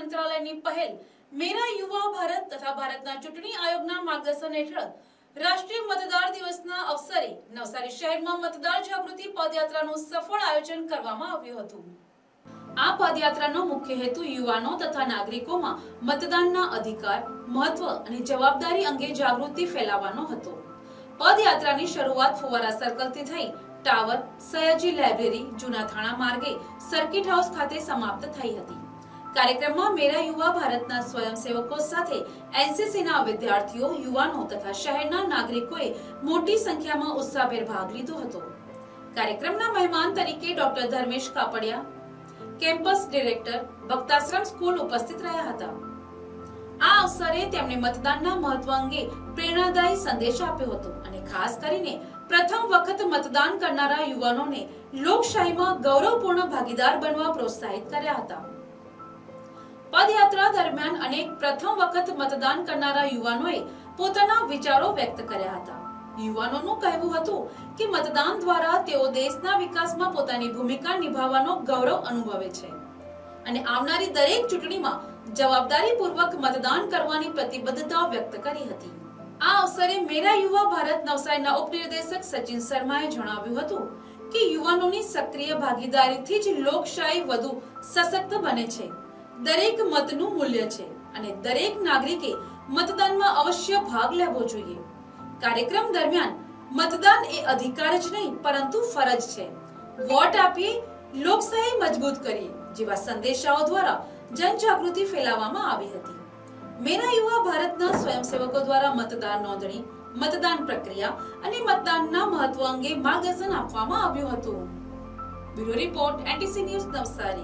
મંત્રાલયની પહેલ મેરા યુવા ભારત તથા ભારતના ચૂંટણી આયોગના માર્ગદર્શન હેઠળ રાષ્ટ્રીય મતદાર દિવસના અવસરે નવસારી શહેરમાં મતદાર જાગૃતિ પદયાત્રાનું સફળ આયોજન કરવામાં આવ્યું હતું. આ પદયાત્રાનો મુખ્ય હેતુ યુવાનો તથા નાગરિકોમાં મતદાનના અધિકાર, મહત્વ અને જવાબદારી અંગે જાગૃતિ ફેલાવવાનો હતો. પદયાત્રાની શરૂઆત ફુવારા સર્કલથી થઈ ટાવર, સયાજી લાઇબ્રેરી, જૂના થાણા માર્ગે સર્કિટ હાઉસ ખાતે સમાપ્ત થઈ હતી. કાર્યક્રમમાં મેરા યુવા ભારતના સ્વયંસેવકો સાથે એનસીસીના વિદ્યાર્થીઓ, યુવાનો તથા શહેરના નાગરિકોએ મોટી સંખ્યામાં ઉત્સાહભેર ભાગ લીધો હતો. કાર્યક્રમના મહેમાન તરીકે doctor Dharmesh Kapadia, campus director Bhaktashram school ઉપસ્થિત રહ્યા હતા. આ અવસરે તેમણે મતદાનના મહત્વ અંગે પ્રેરણાદાયી સંદેશ આપ્યો હતો અને ખાસ કરીને પ્રથમ વખત મતદાન કરનારા યુવાનોને લોકશાહીમાં ગૌરવપૂર્ણ ભાગીદાર બનવા પ્રોત્સાહિત કર્યા હતા. પદયાત્રા દરમિયાન અનેક પ્રથમ વખત મતદાન કરનારા યુવાનોએ પોતાના વિચારો વ્યક્ત કર્યા હતા. યુવાનોનું કહેવું હતું કે મતદાન દ્વારા તેઓ દેશના વિકાસમાં પોતાની ભૂમિકા નિભાવવાનો ગૌરવ અનુભવે છે. અને આવનારી દરેક ચૂંટણીમાં જવાબદારીપૂર્વક મતદાન કરવાની પ્રતિબદ્ધતા વ્યક્ત કરી હતી. આ અવસરે મેરા યુવા ભારત નવસારીના ઉપનિર્દેશક સચિન શર્માએ જણાવ્યું હતું કે યુવાનોની સક્રિય ભાગીદારીથી જ લોકશાહી વધુ સશક્ત બને છે. દરેક મતનું મૂલ્ય છે અને દરેક નાગરિકે મતદાનમાં અવશ્ય ભાગ લેવો જોઈએ. કાર્યક્રમ દરમિયાન મતદાન એ અધિકાર જ નહીં, પરંતુ ફરજ છે. વોટ આપીએ, લોકશાહી મજબૂત કરીએ, જેવા સંદેશાઓ દ્વારા જનજાગૃતિ ફેલાવવામાં આવી હતી. મેરા યુવા ભારતના સ્વયંસેવકો દ્વારા મતદાર નોંધણી, મતદાન પ્રક્રિયા અને મતદાનના મહત્વ અંગે માર્ગદર્શન આપવામાં આવ્યું હતું. Bureau report, NTC news Navsari.